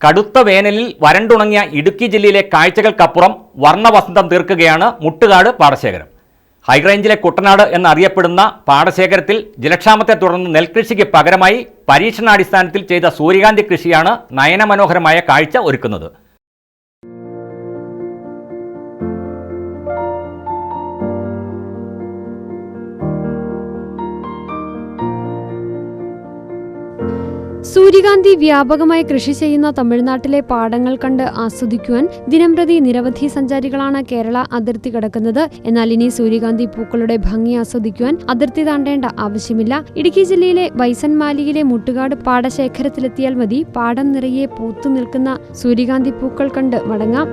കടുത്ത വേനലിൽ വരണ്ടുണങ്ങിയ ഇടുക്കി ജില്ലയിലെ കാഴ്ചകൾക്കപ്പുറം വർണവസന്തം തീർക്കുകയാണ് മുട്ടുകാട് പാടശേഖരം. ഹൈറേഞ്ചിലെ കുട്ടനാട് എന്നറിയപ്പെടുന്ന പാടശേഖരത്തിൽ ജലക്ഷാമത്തെ തുടർന്ന് നെൽകൃഷിക്ക് പകരമായി പരീക്ഷണാടിസ്ഥാനത്തിൽ ചെയ്ത സൂര്യകാന്തി കൃഷിയാണ് നയനമനോഹരമായ കാഴ്ച ഒരുക്കുന്നത്. സൂര്യകാന്തി വ്യാപകമായി കൃഷി ചെയ്യുന്ന തമിഴ്നാട്ടിലെ പാടങ്ങൾ കണ്ട് ആസ്വദിക്കുവാൻ ദിനംപ്രതി നിരവധി സഞ്ചാരികളാണ് കേരള അതിർത്തി കടക്കുന്നത്. എന്നാൽ ഇനി സൂര്യകാന്തി പൂക്കളുടെ ഭംഗി ആസ്വദിക്കുവാൻ അതിർത്തി താണ്ടേണ്ട ആവശ്യമില്ല. ഇടുക്കി ജില്ലയിലെ വൈസൻമാലിയിലെ മുട്ടുകാട് പാടശേഖരത്തിലെത്തിയാൽ മതി. പാടം നിറയെ പൂത്തു നിൽക്കുന്ന സൂര്യകാന്തി പൂക്കൾ കണ്ട് മടങ്ങാം.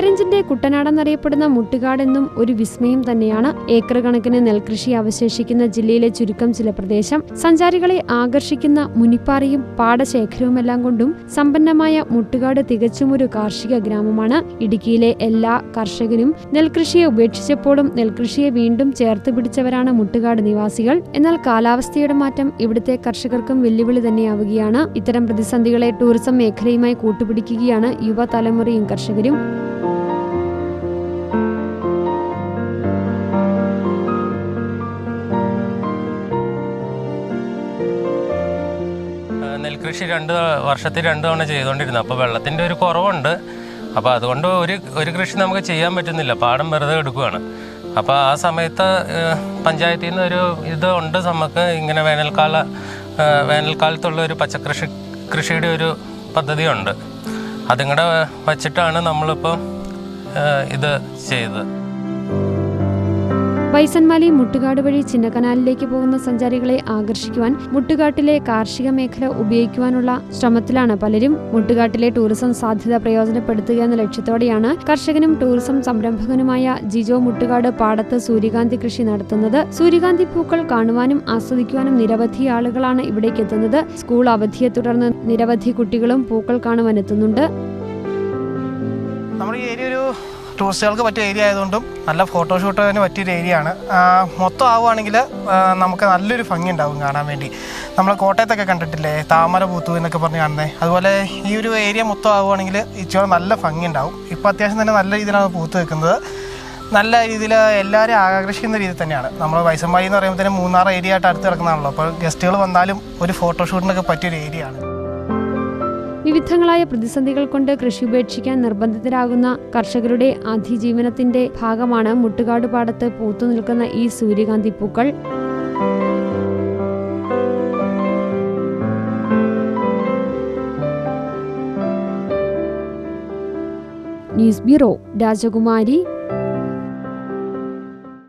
ഹൈറേഞ്ചിന്റെ കുട്ടനാടെന്നറിയപ്പെടുന്ന മുട്ടുകാടെന്നും ഒരു വിസ്മയം തന്നെയാണ് ഏക്കർ കണക്കിന് നെൽകൃഷി അവശേഷിക്കുന്ന ജില്ലയിലെ ചുരുക്കം ചില പ്രദേശം. സഞ്ചാരികളെ ആകർഷിക്കുന്ന മുനിപ്പാറയും പാടശേഖരവുമെല്ലാം കൊണ്ടും സമ്പന്നമായ മുട്ടുകാട് തികച്ചും ഒരു കാർഷിക ഗ്രാമമാണ്. ഇടുക്കിയിലെ എല്ലാ കർഷകരും നെൽകൃഷിയെ ഉപേക്ഷിച്ചപ്പോഴും നെൽകൃഷിയെ വീണ്ടും ചേർത്ത് പിടിച്ചവരാണ് മുട്ടുകാട് നിവാസികൾ. എന്നാൽ കാലാവസ്ഥയുടെ മാറ്റം ഇവിടുത്തെ കർഷകർക്കും വെല്ലുവിളി തന്നെയാവുകയാണ്. ഇത്തരം പ്രതിസന്ധികളെ ടൂറിസം മേഖലയുമായി കൂട്ടുപിടിക്കുകയാണ് യുവതലമുറയും കർഷകരും. നെൽകൃഷി രണ്ട് വർഷത്തിൽ രണ്ട് തവണ ചെയ്തുകൊണ്ടിരുന്നു. അപ്പോൾ വെള്ളത്തിന്റെ ഒരു കുറവുണ്ട്. അപ്പോൾ അതുകൊണ്ട് ഒരു ഒരു കൃഷി നമുക്ക് ചെയ്യാൻ പറ്റുന്നില്ല. പാടം വെറുതെ എടുക്കുകയാണ് അപ്പോൾ ആ സമയത്ത് പഞ്ചായത്തിൽ നിന്ന് ഒരു ഇത് ഉണ്ട് നമുക്ക്. ഇങ്ങനെ വേനൽക്കാല വേനൽക്കാലത്തുള്ള ഒരു പച്ചക്കൃഷി കൃഷിയുടെ ഒരു പദ്ധതിയുണ്ട്. അതും കൂടെ വച്ചിട്ടാണ് നമ്മളിപ്പോൾ ഇത് ചെയ്തത്. വൈസന്മാലി മുട്ടുകാട് വഴി ചിന്നക്കനാലിലേക്ക് പോകുന്ന സഞ്ചാരികളെ ആകർഷിക്കുവാൻ മുട്ടുകാട്ടിലെ കാർഷിക മേഖല ഉപയോഗിക്കുവാനുള്ള ശ്രമത്തിലാണ് പലരും മുട്ടുകാട്ടിലെ ടൂറിസം സാധ്യത പ്രയോജനപ്പെടുത്തുക എന്ന ലക്ഷ്യത്തോടെയാണ് കർഷകനും ടൂറിസം സംരംഭകനുമായ ജിജോ മുട്ടുകാട് പാടത്ത് സൂര്യകാന്തി കൃഷി നടത്തുന്നത്. സൂര്യകാന്തി പൂക്കൾ കാണുവാനും ആസ്വദിക്കുവാനും നിരവധി ആളുകളാണ് ഇവിടേക്ക് എത്തുന്നത്. സ്കൂൾ അവധിയെ തുടർന്ന് നിരവധി കുട്ടികളും പൂക്കൾ കാണുവാനെത്തുന്നുണ്ട് ഏരിയ ഒരു ടൂറിസ്റ്റുകൾക്ക് പറ്റിയ ഏരിയ ആയതുകൊണ്ടും നല്ല ഫോട്ടോഷൂട്ടിന് പറ്റിയൊരു ഏരിയ ആണ്. മൊത്തം ആവുകയാണെങ്കിൽ നമുക്ക് നല്ലൊരു ഭംഗി ഉണ്ടാവും കാണാൻ വേണ്ടി. നമ്മൾ കോട്ടയത്തൊക്കെ കണ്ടിട്ടില്ലേ? താമര പൂത്തു എന്നൊക്കെ പറഞ്ഞ് കാണുന്നത് അതുപോലെ ഈ ഒരു ഏരിയ മൊത്തം ആവുകയാണെങ്കിൽ ഇച്ചിരി നല്ല ഭംഗി ഉണ്ടാവും. ഇപ്പോൾ അത്യാവശ്യം തന്നെ നല്ല രീതിയിലാണ് പൂത്ത് വെക്കുന്നത് നല്ല രീതിയിൽ എല്ലാവരും ആകർഷിക്കുന്ന രീതി തന്നെയാണ്. നമ്മൾ വൈസമ്പായി എന്ന് പറയുമ്പോൾ മൂന്നാർ ഏരിയ ആയിട്ട് അടുത്ത് കിടക്കുന്നതാണല്ലോ. അപ്പോൾ ഗസ്റ്റുകൾ വന്നാലും ഒരു ഫോട്ടോഷൂട്ടിനൊക്കെ പറ്റിയൊരു ഏരിയ ആണ്. വിവിധങ്ങളായ പ്രതിസന്ധികൾ കൊണ്ട് കൃഷി ഉപേക്ഷിക്കാൻ നിർബന്ധിതരാകുന്ന കർഷകരുടെ അതിജീവനത്തിന്റെ ഭാഗമാണ് മുട്ടുകാട് പാടത്ത് പൂത്തു നിൽക്കുന്ന ഈ സൂര്യകാന്തി പൂക്കൾ. ന്യൂസ് ബ്യൂറോ രാജകുമാരി.